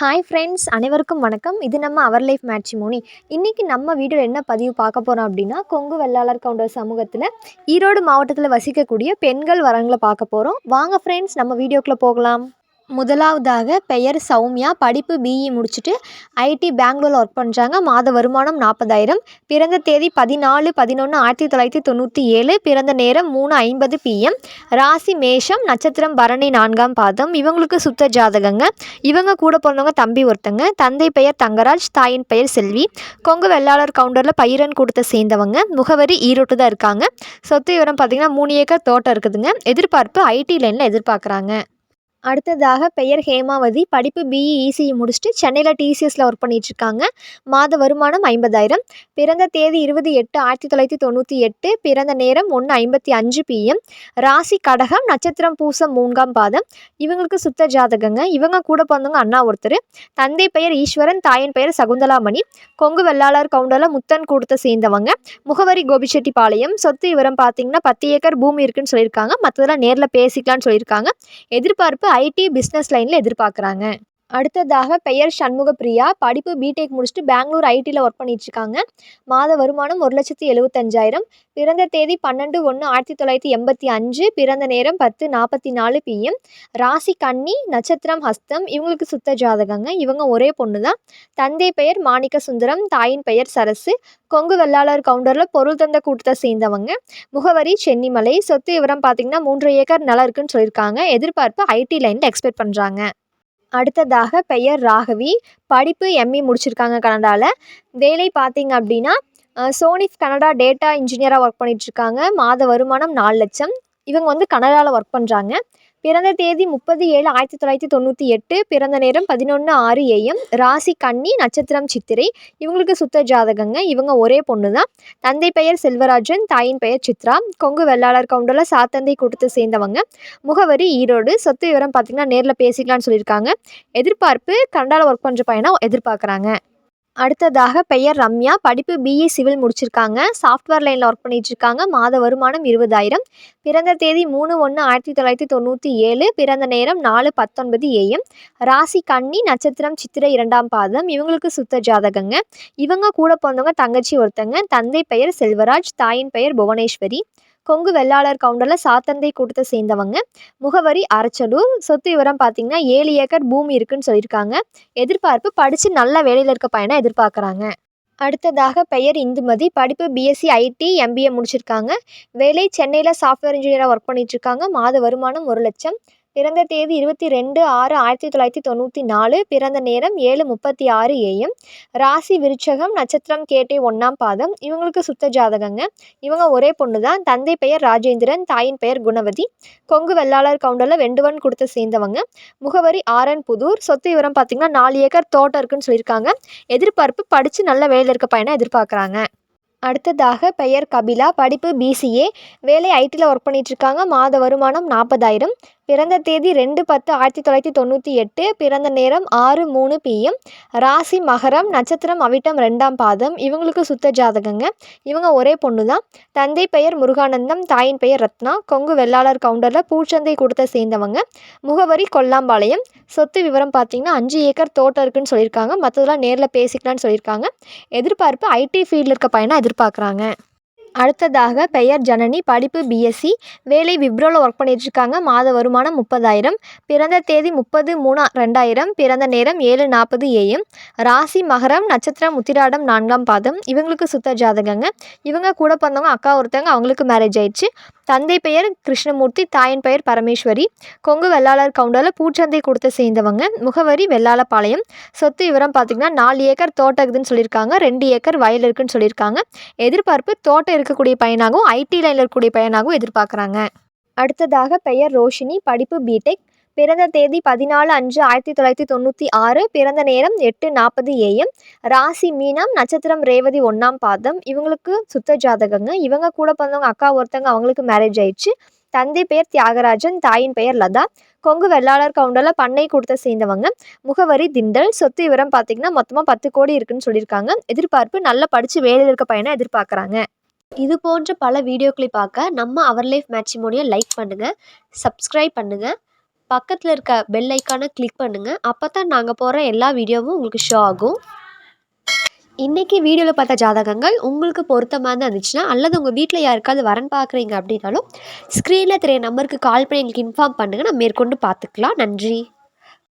Hi friends அனைவருக்கும் வணக்கம். இது நம்ம அவர் லைஃப் மேட்ச் மோனி இன்றைக்கி நம்ம வீடியோவில் என்ன பதிவு பார்க்க போகிறோம் அப்படின்னா கொங்கு வெள்ளாளர் கவுண்டர் சமூகத்தில் ஈரோடு மாவட்டத்தில் வசிக்கக்கூடிய பெண்கள் வரங்களை பார்க்க போகிறோம் வாங்க ஃப்ரெண்ட்ஸ் நம்ம வீடியோக்குள்ளே போகலாம். முதலாவதாக பெயர் சௌமியா. படிப்பு பிஇ முடிச்சுட்டு ஐடி பெங்களூரில் ஒர்க் பண்ணுறாங்க மாத வருமானம் நாற்பதாயிரம். பிறந்த தேதி பதினாலு பதினொன்று ஆயிரத்தி தொள்ளாயிரத்தி தொண்ணூற்றி ஏழு. பிறந்த நேரம் மூணு ஐம்பது பிஎம் ராசி மேஷம் நட்சத்திரம் பரணி நான்காம் பாதம். இவங்களுக்கு சுத்த ஜாதகங்க. இவங்க கூட பிறந்தவங்க தம்பி ஒருத்தங்க. தந்தை பெயர் தங்கராஜ் தாயின் பெயர் செல்வி. கொங்கு வெள்ளாளர் கவுண்டரில் பயிரன் கூட்டத்தை சேர்ந்தவங்க. முகவரி ஈரோட்டு தான் இருக்காங்க. சொத்து விவரம் பார்த்திங்கன்னா மூணு ஏக்கர் தோட்டம் இருக்குதுங்க. எதிர்பார்ப்பு ஐடி லைனில் எதிர்பார்க்குறாங்க. அடுத்ததாக பெயர் ஹேமாவதி படிப்பு பிஇ இசிஇ முடிச்சுட்டு சென்னையில் டிசிஎஸில் ஒர்க் பண்ணிகிட்ருக்காங்க மாத வருமானம் ஐம்பதாயிரம். பிறந்த தேதி இருபது எட்டு ஆயிரத்தி தொள்ளாயிரத்தி தொண்ணூற்றி எட்டு. பிறந்த நேரம் ஒன்று ஐம்பத்தி அஞ்சு பிஎம் ராசி கடகம் நட்சத்திரம் பூசம் மூன்றாம் பாதம். இவங்களுக்கு சுத்த ஜாதகங்க. இவங்க கூட பிறந்தவங்க அண்ணா ஒருத்தர். தந்தை பெயர் ஈஸ்வரன் தாயின் பெயர் சகுந்தலாமணி. கொங்கு வெள்ளாளர் கவுண்டரில் முத்தன் கூட்டத்தை சேர்ந்தவங்க. முகவரி கோபிச்செட்டிப்பாளையம். சொத்து விவரம் பார்த்தீங்கன்னா பத்து ஏக்கர் பூமி இருக்குன்னு சொல்லியிருக்காங்க. மற்றதெல்லாம் நேரில் பேசிக்கலாம்னு சொல்லியிருக்காங்க. எதிர்பார்ப்பு ஐடி பிஸ்னஸ் லைனில் எதிர்பார்க்குறாங்க. அடுத்ததாக பெயர் சண்முகப்பிரியா. படிப்பு பிடெக் முடிச்சுட்டு பெங்களூர் ஐடியில் ஒர்க் பண்ணிகிட்ருக்காங்க மாத வருமானம் ஒரு லட்சத்தி எழுபத்தஞ்சாயிரம் பிறந்த தேதி பன்னெண்டு ஒன்று ஆயிரத்தி தொள்ளாயிரத்தி எண்பத்தி அஞ்சு. பிறந்த நேரம் பத்து நாற்பத்தி நாலு பிஎம் ராசி கன்னி நட்சத்திரம் ஹஸ்தம். இவங்களுக்கு சுத்த ஜாதகங்க. இவங்க ஒரே பொண்ணு தான் தந்தை பெயர் மாணிக்க சுந்தரம் தாயின் பெயர் சரசு. கொங்கு வெள்ளாளர் கவுண்டரில் பொருள் தந்த கூட்டத்தை சேர்ந்தவங்க. முகவரி சென்னிமலை. சொத்து விவரம் பார்த்திங்கன்னா மூன்று ஏக்கர் நல்லா இருக்குன்னு சொல்லியிருக்காங்க. எதிர்பார்ப்பு ஐடி லைனில் எக்ஸ்பெக்ட் பண்ணுறாங்க அடுத்ததாக பெயர் ராகவி. படிப்பு எம்இ முடிச்சிருக்காங்க கனடாவில் வேலை பார்த்தீங்க அப்படின்னா சோனிஃப் கனடா டேட்டா இன்ஜினியராக ஒர்க் பண்ணிகிட்ருக்காங்க மாத வருமானம் நாலு லட்சம். இவங்க வந்து கனடாவில் ஒர்க் பண்ணுறாங்க பிறந்த தேதி முப்பது ஏழு ஆயிரத்தி தொள்ளாயிரத்தி தொண்ணூற்றி எட்டு பிறந்த நேரம் பதினொன்று ஆறு ஏஎம் ராசி கன்னி நட்சத்திரம் சித்திரை. இவங்களுக்கு சுத்த ஜாதகங்க. இவங்க ஒரே பொண்ணு தான் தந்தை பெயர் செல்வராஜன் தாயின் பெயர் சித்ரா. கொங்கு வெள்ளாளர் கவுண்டரில் சாத்தந்தை கூட்டத்தை சேர்ந்தவங்க. முகவரி ஈரோடு. சொத்து விவரம் பார்த்திங்கன்னா நேரில் பேசிக்கலாம்னு சொல்லியிருக்காங்க. எதிர்பார்ப்பு கனடாவில் ஒர்க் பண்ணுற பையனாக எதிர்பார்க்குறாங்க. அடுத்ததாக பெயர் ரம்யா. படிப்பு பிஇ சிவில் முடிச்சிருக்காங்க. சாஃப்ட்வேர் லைனில் ஒர்க் பண்ணிகிட்ருக்காங்க மாத வருமானம் இருபதாயிரம். பிறந்த தேதி மூணு ஒன்று ஆயிரத்தி தொள்ளாயிரத்தி தொண்ணூற்றி ஏழு. பிறந்த நேரம் நாலு பத்தொன்பது ஏஎம் ராசி கன்னி நட்சத்திரம் சித்திரை இரண்டாம் பாதம். இவங்களுக்கு சுத்த ஜாதகங்க. இவங்க கூட பிறந்தவங்க தங்கச்சி ஒருத்தங்க. தந்தை பெயர் செல்வராஜ் தாயின் பெயர் புவனேஸ்வரி. கொங்கு வெள்ளாளர் கவுண்டரில் சாத்தந்தை கூட்டத்தை சேர்ந்தவங்க. முகவரி அரச்சலூர் சொத்து விவரம் பார்த்தீங்கன்னா ஏழு ஏக்கர் பூமி இருக்குன்னு சொல்லியிருக்காங்க. எதிர்பார்ப்பு படித்து நல்ல வேலையில் இருக்க பையனை எதிர்பார்க்குறாங்க. அடுத்ததாக பெயர் இந்துமதி. படிப்பு பிஎஸ்சி ஐடி எம்பிஏ முடிச்சிருக்காங்க. வேலை சென்னையில் சாஃப்ட்வேர் இன்ஜினியராக ஒர்க் பண்ணிகிட்ருக்காங்க மாத வருமானம் ஒரு லட்சம். பிறந்த தேதி இருபத்தி ரெண்டு ஆறு ஆயிரத்தி தொள்ளாயிரத்தி தொண்ணூற்றி நாலு பிறந்த நேரம் ஏழு முப்பத்தி ஆறு ஏஎம் ராசி விருச்சகம் நட்சத்திரம் கேட்டே ஒன்றாம் பாதம். இவங்களுக்கு சுத்த ஜாதகங்க. இவங்க ஒரே பொண்ணு தான் தந்தை பெயர் ராஜேந்திரன் தாயின் பெயர் குணவதி. கொங்கு வெள்ளாளர் கவுண்டரில் வெண்டுவன் கொடுத்து சேர்ந்தவங்க. முகவரி ஆரன் புதூர். சொத்து விவரம் பார்த்திங்கன்னா நாலு ஏக்கர் தோட்டம் இருக்குன்னு சொல்லியிருக்காங்க. எதிர்பார்ப்பு படித்து நல்ல வேலையில் இருக்க பையனை எதிர்பார்க்குறாங்க. அடுத்ததாக பெயர் கபிலா படிப்பு பிசிஏ வேலை ஐடியில் ஒர்க் பண்ணிகிட்ருக்காங்க மாத வருமானம் நாற்பதாயிரம் பிறந்த தேதி ரெண்டு பத்து ஆயிரத்தி தொள்ளாயிரத்தி தொண்ணூற்றி எட்டு பிறந்த நேரம் ஆறு மூணு பிஎம் ராசி மகரம் நட்சத்திரம் அவிட்டம் ரெண்டாம் பாதம். இவங்களுக்கு சுத்த ஜாதகங்க. இவங்க ஒரே பொண்ணு தான். தந்தை பெயர் முருகானந்தம் தாயின் பெயர் ரத்னா. கொங்கு வெள்ளாளர் கவுண்டரில் பூச்சந்தை கொடுத்த சேர்ந்தவங்க. முகவரி கொல்லாம்பாளையம். சொத்து விவரம் பார்த்தீங்கன்னா அஞ்சு ஏக்கர் தோட்டம் இருக்குன்னு சொல்லியிருக்காங்க. மற்றதெல்லாம் நேரில் பேசிக்கலான்னு சொல்லியிருக்காங்க. எதிர்பார்ப்பு ஐடி ஃபீல்டில் இருக்க பையனாக எதிர்பார்க்குறாங்க. அடுத்ததாக பெயர் ஜனனி படிப்பு பிஎஸ்சி வேலை விப்ரோவில் ஒர்க் பண்ணிகிட்ருக்காங்க மாத வருமானம் முப்பதாயிரம் பிறந்த தேதி முப்பது மூணு ரெண்டாயிரம் பிறந்த நேரம் ஏழு நாற்பது ஏஎம். ராசி மகரம் நட்சத்திரம் உத்திராடம் நான்காம் பாதம். இவங்களுக்கு சுத்த ஜாதகங்க. இவங்க கூட பிறந்தவங்க அக்கா ஒருத்தவங்க அவங்களுக்கு மேரேஜ் ஆயிடுச்சு. தந்தை பெயர் கிருஷ்ணமூர்த்தி தாயின் பெயர் பரமேஸ்வரி. கொங்கு வெள்ளாளர் கவுண்டரில் பூச்சந்தை கொடுத்த சேர்ந்தவங்க. முகவரி வெள்ளாளப்பாளையம் சொத்து விவரம் பார்த்திங்கன்னா நாலு ஏக்கர் தோட்டம் இருக்குதுன்னு சொல்லியிருக்காங்க. ரெண்டு ஏக்கர் வயல் இருக்குன்னு சொல்லியிருக்காங்க. எதிர்பார்ப்பு தோட்டம் இருக்கக்கூடிய பையனாகவும் ஐடி லைனில் இருக்கக்கூடிய பையனாகவும் எதிர்பார்க்குறாங்க. அடுத்ததாக பெயர் ரோஷினி. படிப்பு பிடெக் பிறந்த தேதி பதினாலு அஞ்சு ஆயிரத்தி தொள்ளாயிரத்தி தொண்ணூற்றி ஆறு பிறந்த நேரம் எட்டு நாற்பது ஏஎம் ராசி மீனம் நட்சத்திரம் ரேவதி ஒன்றாம் பாதம். இவங்களுக்கு சுத்த ஜாதகங்க. இவங்க கூட பிறந்தவங்க அக்கா ஒருத்தவங்க அவங்களுக்கு மேரேஜ் ஆயிடுச்சு. தந்தை பெயர் தியாகராஜன் தாயின் பெயர் லதா. கொங்கு வெள்ளாளர் கவுண்டரில் பண்ணை கொடுத்த சேர்ந்தவங்க. முகவரி திண்டல். சொத்து விவரம் பார்த்தீங்கன்னா மொத்தமாக பத்து கோடி இருக்குன்னு சொல்லியிருக்காங்க. எதிர்பார்ப்பு நல்லா படித்து வேலையில் இருக்க பையனை எதிர்பார்க்குறாங்க. இது போன்ற பல வீடியோக்களை பார்க்க நம்ம அவர் லைஃப் மேட்சிமோனியை லைக் பண்ணுங்கள் சப்ஸ்கிரைப் பண்ணுங்கள் பக்கத்தில் இருக்க பெல் ஐக்கானை கிளிக் பண்ணுங்கள் அப்போ தான் நாங்கள் போடுற எல்லா வீடியோவும் உங்களுக்கு ஷோ ஆகும். இன்றைக்கி வீடியோவில் பார்த்த ஜாதகங்கள் உங்களுக்கு பொருத்தமாக தான் இருந்துச்சுன்னா அல்லது உங்கள் வீட்டில் யாருக்காவது வரன் பார்க்குறீங்க அப்படின்னாலும் ஸ்க்ரீனில் தெரிய நம்பருக்கு கால் பண்ணி எங்களுக்கு இன்ஃபார்ம் பண்ணுங்கள் நம்ம மேற்கொண்டு பார்த்துக்கலாம். நன்றி.